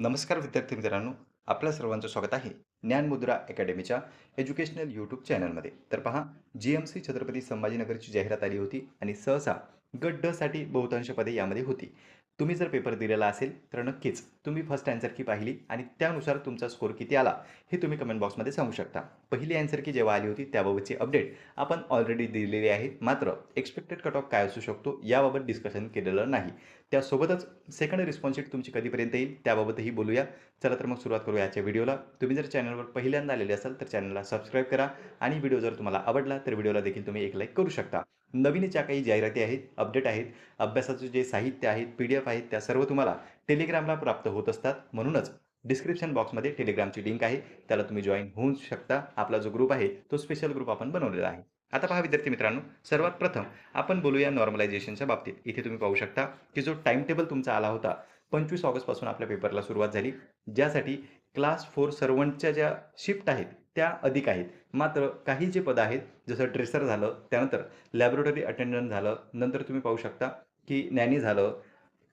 नमस्कार विद्यार्थी मित्रांनो आपल्या सर्वांचं स्वागत आहे ज्ञानमुद्रा अकॅडमीच्या एज्युकेशनल यूट्यूब चॅनलमध्ये. तर पहा जी एम सी छत्रपती संभाजीनगरची जाहिरात आली होती आणि सहसा गट ड साठी बहुतांश पदे यामध्ये होती. तुम्ही जर पेपर दिलेला असेल तर नक्कीच तुम्ही फर्स्ट अँसर की पाहिली आणि त्यानुसार तुमचा स्कोर किती आला हे तुम्ही कमेंट बॉक्समध्ये सांगू शकता. पहिली अँसर की जेव्हा आली होती त्याबाबतची अपडेट आपण ऑलरेडी दिलेली आहे. मात्र एक्सपेक्टेड कट ऑफ काय असू शकतो याबाबत डिस्कशन केलेलं नाही. त्यासोबतच सेकंड रिस्पॉन्स तुमची कधीपर्यंत येईल त्याबाबतही बोलूया. चला तर मग सुरुवात करूया याच्या व्हिडिओला तुम्ही जर चॅनलवर पहिल्यांदा आलेले असाल तर चॅनलला सबस्क्राईब करा. आणि व्हिडिओ जर तुम्हाला आवडला तर व्हिडिओला देखील तुम्ही एक लाईक करू शकता. नवीन ज्या काही जाहिराती आहेत अपडेट आहेत अभ्यासाचं जे साहित्य आहेत पी डी एफ आहेत त्या सर्व तुम्हाला टेलिग्रामला प्राप्त होत असतात. म्हणूनच डिस्क्रिप्शन बॉक्समध्ये टेलिग्रामची लिंक आहे. त्याला तुम्ही जॉईन होऊ शकता. आपला जो ग्रुप आहे तो स्पेशल ग्रुप आपण बनवलेला आहे. आता पहा विद्यार्थी मित्रांनो सर्वात प्रथम आपण बोलूया नॉर्मलायझेशनच्या बाबतीत. इथे तुम्ही पाहू शकता की जो टाइम टेबल तुमचा आला होता पंचवीस ऑगस्टपासून आपल्या पेपरला सुरुवात झाली. ज्यासाठी क्लास फोर सर्वंटच्या ज्या शिफ्ट आहेत त्या अधिक आहेत. मात्र काही जे पदं आहेत जसं ड्रेसर झालं त्यानंतर लॅबोरेटरी अटेंडंट झालं नंतर तुम्ही पाहू शकता की नॅनी झालं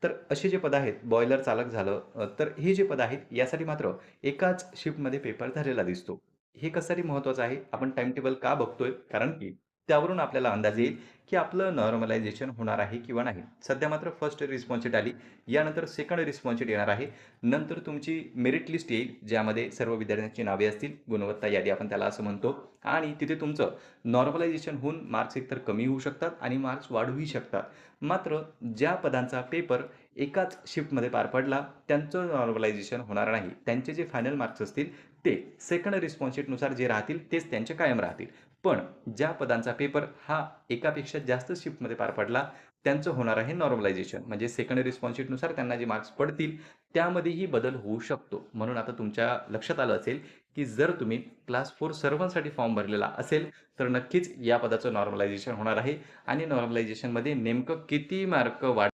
तर असे जे पदं आहेत बॉयलर चालक झालं तर हे जे पदं आहेत यासाठी मात्र एकाच शिफ्टमध्ये पेपर झालेला दिसतो. हे कशासाठी महत्त्वाचं आहे? आपण टाइम टेबल का बघतोय? कारण की त्यावरून आपल्याला अंदाज येईल की आपलं नॉर्मलायझेशन होणार आहे किंवा नाही. सध्या मात्र फर्स्ट रिस्पॉन्सिट आली. यानंतर सेकंड रिस्पॉन्सिट येणार आहे. नंतर तुमची मेरिट लिस्ट येईल ज्यामध्ये सर्व विद्यार्थ्यांची नावे असतील गुणवत्ता यादी आपण त्याला असं म्हणतो. आणि तिथे तुमचं नॉर्मलायझेशन होऊन मार्क्स एकतर कमी होऊ शकतात आणि मार्क्स वाढूही शकतात. मात्र ज्या पदांचा पेपर एकाच शिफ्टमध्ये पार पडला त्यांचं नॉर्मलायझेशन होणार नाही. त्यांचे जे फायनल मार्क्स असतील ते सेकंड रिस्पॉन्सिटनुसार जे राहतील तेच त्यांचे कायम राहतील. पण ज्या पदांचा पेपर हा एकापेक्षा जास्त शिफ्टमध्ये पार पडला त्यांचं होणार आहे नॉर्मलायझेशन म्हणजे सेकंड रिस्पॉन्सिटनुसार त्यांना जे मार्क्स पडतील त्यामध्येही बदल होऊ शकतो. म्हणून आता तुमच्या लक्षात आलं असेल की जर तुम्ही क्लास फोर सर्वांसाठी फॉर्म भरलेला असेल तर नक्कीच या पदाचं नॉर्मलायझेशन होणार आहे. आणि नॉर्मलायझेशनमध्ये नेमकं किती मार्क वाढ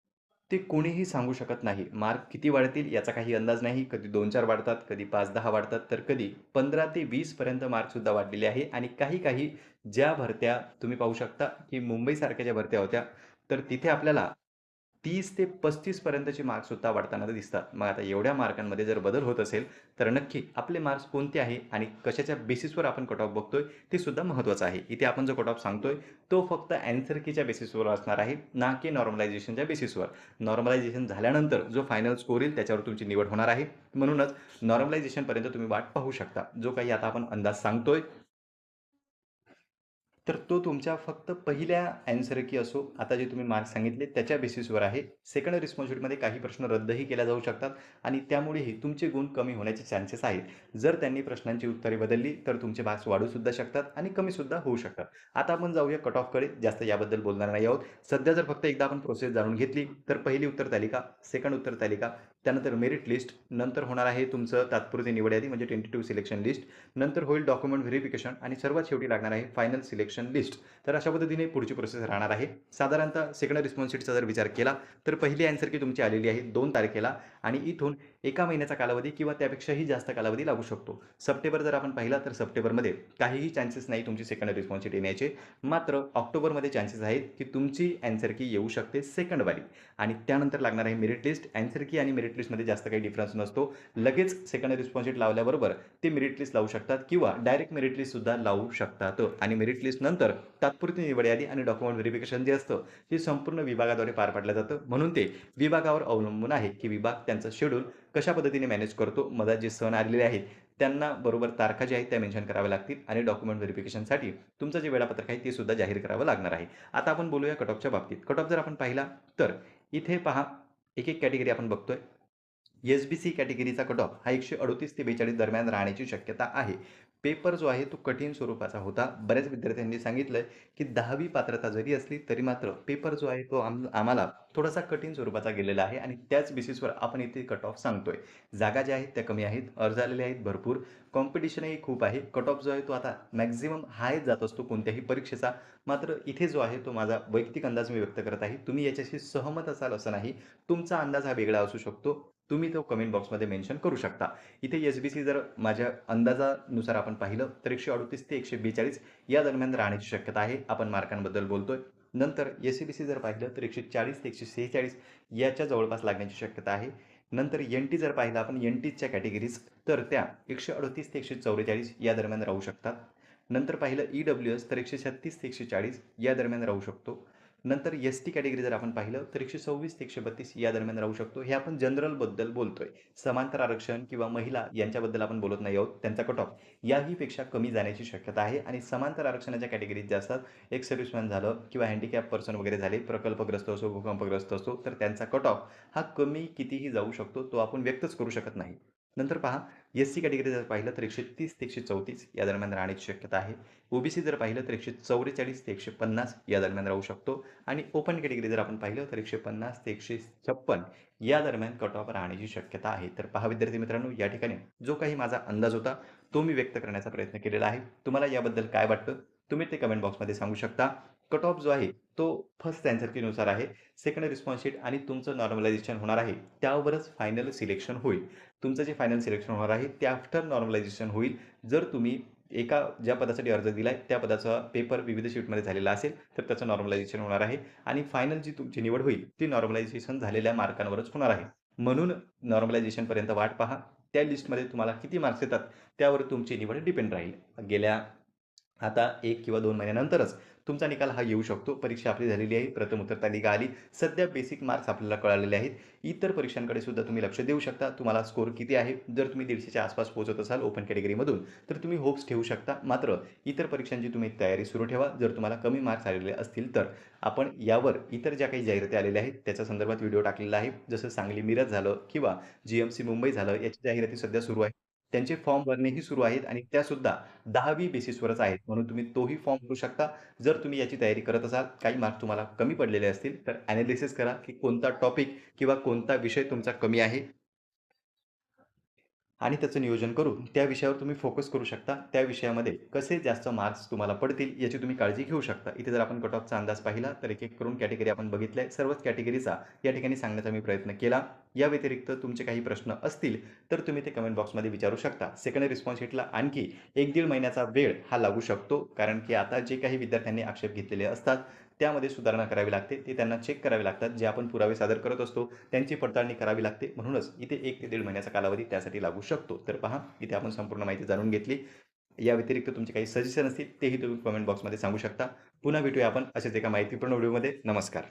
ते कोणीही सांगू शकत नाही. मार्क किती वाढतील याचा काही अंदाज नाही. कधी दोन चार वाढतात कधी पाच दहा वाढतात तर कधी पंधरा ते वीसपर्यंत मार्कसुद्धा वाढलेले आहे. आणि काही काही ज्या भरत्या तुम्ही पाहू शकता की मुंबईसारख्या ज्या भरत्या होत्या तर तिथे आपल्याला तीस ते पस्तीसपर्यंतचे मार्क्ससुद्धा वाढताना दिसतात. मग आता एवढ्या मार्कांमध्ये जर बदल होत असेल तर नक्की आपले मार्क्स कोणते आहे आणि कशाच्या बेसिसवर आपण कट ऑफ बघतोय ते सुद्धा महत्त्वाचं आहे. इथे आपण जो कट ऑफ सांगतोय तो फक्त अँसर कीच्या बेसिसवर असणार आहे ना की नॉर्मलायझेशनच्या बेसिसवर नॉर्मलायझेशन झाल्यानंतर जो फायनल स्कोर येईल त्याच्यावर तुमची निवड होणार आहे. म्हणूनच नॉर्मलायझेशनपर्यंत तुम्ही वाट पाहू शकता. जो काही आता आपण अंदाज सांगतोय तर तो तुमच्या फक्त पहिल्या अँसर की असो आता जे तुम्ही मार्क्स सांगितले त्याच्या बेसिसवर आहे. सेकंड रिस्पॉन्सिबिलिटीमध्ये काही प्रश्न रद्दही केल्या जाऊ शकतात आणि त्यामुळेही तुमचे गुण कमी होण्याचे चान्सेस आहेत. जर त्यांनी प्रश्नांची उत्तरे बदलली तर तुमचे मार्क्स वाढूसुद्धा शकतात आणि कमीसुद्धा होऊ शकतात. आता आपण जाऊया कट ऑफकडे जास्त याबद्दल बोलणार नाही आहोत. सध्या जर फक्त एकदा आपण प्रोसेस जाणून घेतली तर पहिली उत्तर तालिका सेकंड उत्तर तालिका त्यानंतर मेरिट लिस्ट नंतर होणार आहे तुमचं तात्पुरती निवड यादी म्हणजे टेंटेटिव्ह सिलेक्शन लिस्ट नंतर होईल डॉक्युमेंट व्हेरिफिकेशन आणि सर्वात शेवटी लागणार आहे फायनल सिलेक्शन लिस्ट तर अशा पद्धतीने पुढची प्रोसेस राहणार आहे. साधारणतः सेकंड रिस्पॉन्सिटीचा जर विचार केला तर पहिली अँसर की तुमची आलेली आहे दोन तारखेला आणि इथून एका महिन्याचा कालावधी किंवा त्यापेक्षाही जास्त कालावधी लागू शकतो. सप्टेंबर जर आपण पाहिला तर सप्टेंबरमध्ये काहीही चान्सेस नाही तुमची सेकंड रिस्पॉन्सिटी येण्याचे मात्र ऑक्टोबरमध्ये चान्सेस आहेत की तुमची अँसर की येऊ शकते सेकंडवाली आणि त्यानंतर लागणार आहे मेरिट लिस्ट अँसर की आणि मेरिट लिस्टमध्ये जास्त काही डिफरन्स नसतो. लगेच सेकंड रिस्पॉन्सिट लावल्याबरोबर ते मेरिट लिस्ट लावू शकतात किंवा डायरेक्ट मेरिट लिस्टसुद्धा लावू शकतात. आणि मेरिट लिस्ट नंतर तात्पुरती निवड यादी आणि डॉक्युमेंट व्हेरिफिकेशन जे असतं ते संपूर्ण विभागाद्वारे पार पाडलं जातं. म्हणून ते विभागावर अवलंबून आहे की विभाग त्यांचं शेड्यूल कशा पद्धतीने मॅनेज करतो मधात जे सण आलेले आहेत त्यांना बरोबर तारखा ज्या आहेत त्या मेन्शन कराव्या लागतील आणि डॉक्युमेंट व्हेरिफिकेशनसाठी तुमचं जे वेळापत्रक आहे ते सुद्धा जाहीर करावं लागणार आहे. आता आपण बोलूया कटॉपच्या बाबतीत. कट ऑफ जर आपण पाहिला तर इथे पहा एक एक कॅटेगरी आपण बघतोय. एस बी सी कॅटेगरीचा कट ऑफ हा एकशे अडतीस ते बेचाळीस दरम्यान राहण्याची शक्यता आहे. पेपर जो आहे तो कठीण स्वरूपाचा होता. बऱ्याच विद्यार्थ्यांनी सांगितलं की दहावी पात्रता जरी असली तरी मात्र पेपर जो आहे तो आम आम्हाला थोडासा कठीण स्वरूपाचा गेलेला आहे आणि त्याच बेसिसवर आपण इथे कट ऑफ सांगतोय. जागा ज्या आहेत त्या कमी आहेत अर्ज आलेले आहेत भरपूर. कॉम्पिटिशनही खूप आहे. कट ऑफ जो आहे तो आता मॅक्झिमम हाय जात असतो कोणत्याही परीक्षेचा. मात्र इथे जो आहे तो माझा वैयक्तिक अंदाज मी व्यक्त करत आहे. तुम्ही याच्याशी सहमत असाल असं नाही. तुमचा अंदाज हा वेगळा असू शकतो. तुम्ही तो कमेंट बॉक्समध्ये मेन्शन करू शकता. इथे एस बी सी जर माझ्या अंदाजानुसार आपण पाहिलं तर एकशे अडतीस ते एकशे बेचाळीस या दरम्यान राहण्याची शक्यता आहे. आपण मार्कांबद्दल बोलतोय. नंतर एस सी बी सी जर पाहिलं तर एकशे चाळीस ते एकशे सेहेचाळीस याच्या जवळपास लागण्याची शक्यता आहे. नंतर एन टी जर पाहिलं आपण एन टीच्या कॅटेगरीज तर त्या एकशे अडतीस ते एकशे चौवेचाळीस या दरम्यान राहू शकतात. नंतर पाहिलं ई डब्ल्यू एस तर एकशे छत्तीस ते एकशे चाळीस या दरम्यान राहू शकतो. नंतर एस टी कॅटेगरी जर आपण पाहिलं तर एकशे सव्वीस ते एकशे बत्तीस या दरम्यान राहू शकतो. हे आपण जनरलबद्दल बोलतोय. समांतर आरक्षण किंवा महिला यांच्याबद्दल आपण बोलत नाही आहोत. त्यांचा कट ऑफ याहीपेक्षा कमी जाण्याची शक्यता आहे. आणि समांतर आरक्षणाच्या कॅटेगरीत जे असतात एक सर्व्हिसमॅन झालं किंवा हँडिकॅप पर्सन वगैरे झाले प्रकल्पग्रस्त असो भूकंपग्रस्त असो तर त्यांचा कट ऑफ हा कमी कितीही जाऊ शकतो तो आपण व्यक्तच करू शकत नाही. नंतर पहा एस सी कॅटेगरी जर पाहिलं तर एकशे तीस ते एकशे चौतीस या दरम्यान राहण्याची शक्यता आहे. ओबीसी जर पाहिलं तर एकशे चौवेचाळीस ते एकशे पन्नास या दरम्यान राहू शकतो. आणि ओपन कॅटेगरी जर आपण पाहिलं तर एकशे पन्नास ते एकशे छप्पन या दरम्यान कट ऑफ राहण्याची शक्यता आहे. तर पहा विद्यार्थी मित्रांनो या ठिकाणी जो काही माझा अंदाज होता तो मी व्यक्त करण्याचा प्रयत्न केलेला आहे. तुम्हाला याबद्दल काय वाटतं? तुम्ही ते कमेंट बॉक्समध्ये सांगू शकता. कट ऑफ जो आहे तो फर्स्टनुसार आहे. सेकंड रिस्पॉन्स शीट आणि तुमचं नॉर्मलायझेशन होणार आहे. त्यावरच फायनल सिलेक्शन होईल. तुमचं जे फायनल सिलेक्शन होणार आहे ते आफ्टर नॉर्मलायझेशन होईल. जर तुम्ही एका ज्या पदासाठी अर्ज दिला आहे त्या पदाचा पेपर विविध शीटमध्ये झालेला असेल तर त्याचं नॉर्मलायझेशन होणार आहे. आणि फायनल जी तुमची निवड होईल ती नॉर्मलायझेशन झालेल्या मार्कांवरच होणार आहे. म्हणून नॉर्मलायझेशनपर्यंत वाट पहा. त्या लिस्टमध्ये तुम्हाला किती मार्क्स येतात त्यावर तुमची निवड डिपेंड राहील. गेल्या आता एक किंवा दोन महिन्यानंतरच तुमचा निकाल हा येऊ शकतो. परीक्षा आपली झालेली आहे. प्रथम उत्तर तालिका आली. सध्या बेसिक मार्क्स आपल्याला कळालेले आहेत. इतर परीक्षांकडे सुद्धा तुम्ही लक्ष देऊ शकता. तुम्हाला स्कोर किती आहे? जर तुम्ही दीडशेच्या आसपास पोहोचत असाल ओपन कॅटेगरीमधून तर तुम्ही होप्स ठेवू शकता. मात्र इतर परीक्षांची तुम्ही तयारी सुरू ठेवा. जर तुम्हाला कमी मार्क्स आलेले असतील तर आपण यावर इतर ज्या काही जाहिराती आलेल्या आहेत त्याच्या संदर्भात व्हिडिओ टाकलेला आहे. जसं सांगली मिरज झालं किंवा जी एम सी मुंबई झालं याची जाहिराती सध्या सुरू आहे. त्यांचे फॉर्म भरणेही सुरू आहेत आणि त्यासुद्धा दहावी बेसिसवरच आहेत. म्हणून तुम्ही तोही फॉर्म भरू शकता. जर तुम्ही याची तयारी करत असाल काही मार्क्स तुम्हाला कमी पडलेले असतील तर ॲनालिसिस करा की कोणता टॉपिक किंवा कोणता विषय तुमचा कमी आहे. आणि त्याचं नियोजन करून त्या विषयावर तुम्ही फोकस करू शकता. त्या विषयामध्ये कसे जास्त मार्क्स तुम्हाला पडतील याची तुम्ही काळजी घेऊ शकता. इथे जर आपण कट ऑफचा अंदाज पाहिला तर एक एक करून कॅटेगरी आपण बघितल्या. सर्वच कॅटेगरीचा या ठिकाणी सांगण्याचा मी प्रयत्न केला. या व्यतिरिक्त तुमचे काही प्रश्न असतील तर तुम्ही ते कमेंट बॉक्समध्ये विचारू शकता. सेकंड रिस्पॉन्स शीटला आणखी एक दीड महिन्याचा वेळ हा लागू शकतो. कारण की आता जे काही विद्यार्थ्यांनी आक्षेप घेतलेले असतात त्यामध्ये सुधारणा करावी लागते. ते त्यांना चेक करावे लागतात. जे आपण पुरावे सादर करत असतो त्यांची पडताळणी करावी लागते. म्हणूनच इथे एक ते दीड महिन्याचा कालावधी त्यासाठी लागू शकतो. तर पहा इथे आपण संपूर्ण माहिती जाणून घेतली. या व्यतिरिक्त तुमचे काही सजेशन असतील तेही तुम्ही कमेंट बॉक्समध्ये सांगू शकता. पुन्हा भेटूया आपण असेच एका माहितीपूर्ण व्हिडिओमध्ये नमस्कार.